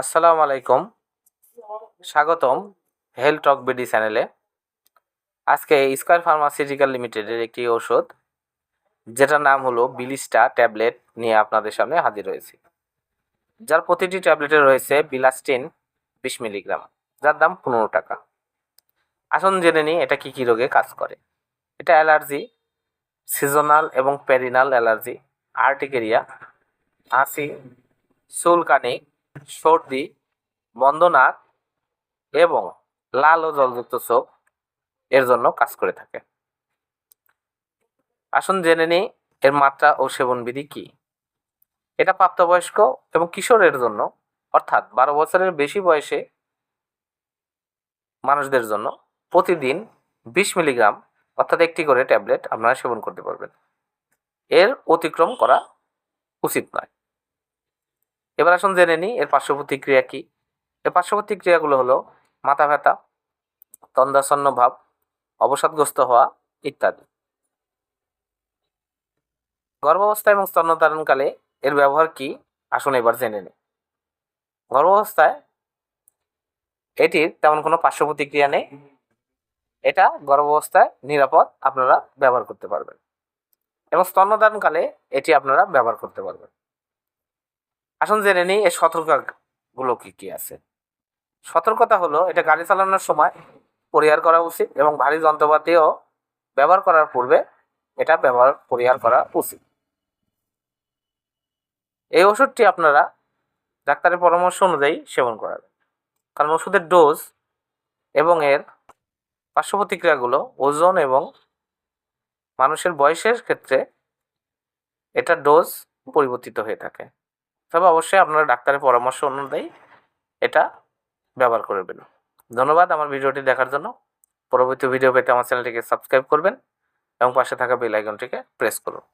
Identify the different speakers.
Speaker 1: আসসালামু আলাইকুম। স্বাগতম হেলথ টক বিডি চ্যানেলে। আজকে স্কয়ার ফার্মাসিউটিক্যাল লিমিটেডের একটি ওষুধ যেটার নাম হলো বিলিস্টা ট্যাবলেট নিয়ে আপনাদের সামনে হাজির হয়েছি। যার প্রতিটি ট্যাবলেটে রয়েছে বিলাস্টিন বিশ মিলিগ্রাম, যার দাম পনেরো টাকা। আসুন জেনে নিই এটা কী কী রোগে কাজ করে। এটা অ্যালার্জি, সিজনাল এবং পেরিনাল অ্যালার্জি, আর্টিকেরিয়া হাসি চুলকানি সর্দি মন্দনাক এবং লাল ও জলযুক্ত চোখ এর জন্য কাজ করে থাকে। আসুন জেনে নিই এর মাত্রা ও সেবনবিধি কি। এটা প্রাপ্তবয়স্ক এবং কিশোরের জন্য, অর্থাৎ বারো বছরের বেশি বয়সে মানুষদের জন্য প্রতিদিন বিশ মিলিগ্রাম, অর্থাৎ একটি করে ট্যাবলেট আপনারা সেবন করতে পারবেন। এর অতিক্রম করা উচিত নয়। এবার আসুন জেনে নিই, এর পার্শ্ব প্রতিক্রিয়া কী? এর পার্শ্ব প্রতিক্রিয়াগুলো হলো মাথা ব্যথা তন্দাসন্ন ভাব, অবসাদগ্রস্ত হওয়া ইত্যাদি। গর্ভাবস্থা এবং স্তন্যধারণকালে এর ব্যবহার কি? আসুন এবার জেনে নিই। গর্ভাবস্থায় এটির তেমন কোনো পার্শ্ব প্রতিক্রিয়া নেই। এটা গর্ভাবস্থায় নিরাপদ আপনারা ব্যবহার করতে পারবেন। এবং স্তন্যদানকালে এটি আপনারা ব্যবহার করতে পারবেন। আসুন জেনে নিই এর সতর্কতাগুলো কি কি আছে? সতর্কতা হলো, এটা গাড়ি চালানোর সময় পরিহার করা উচিত এবং ভারী যন্ত্রপাতিও ব্যবহার করার পূর্বে এটা ব্যবহার, পরিহার করা উচিত। এই ওষুধটি আপনারা ডাক্তারের পরামর্শ অনুযায়ী সেবন করাবেন। কারণ ওষুধের ডোজ এবং এর পার্শ্ব প্রতিক্রিয়াগুলো ওজন এবং মানুষের বয়সের ক্ষেত্রে এটার ডোজ পরিবর্তিত হয়ে থাকে। তবে অবশ্যই আপনারা ডাক্তারের পরামর্শ অনুযায়ী এটা ব্যবহার করবেন ধন্যবাদ আমার ভিডিওটি দেখার জন্য। পরবর্তী ভিডিও পেতে আমার চ্যানেলটিকে সাবস্ক্রাইব করবেন এবং পাশে থাকা বেল আইকনটিকে প্রেস করুন।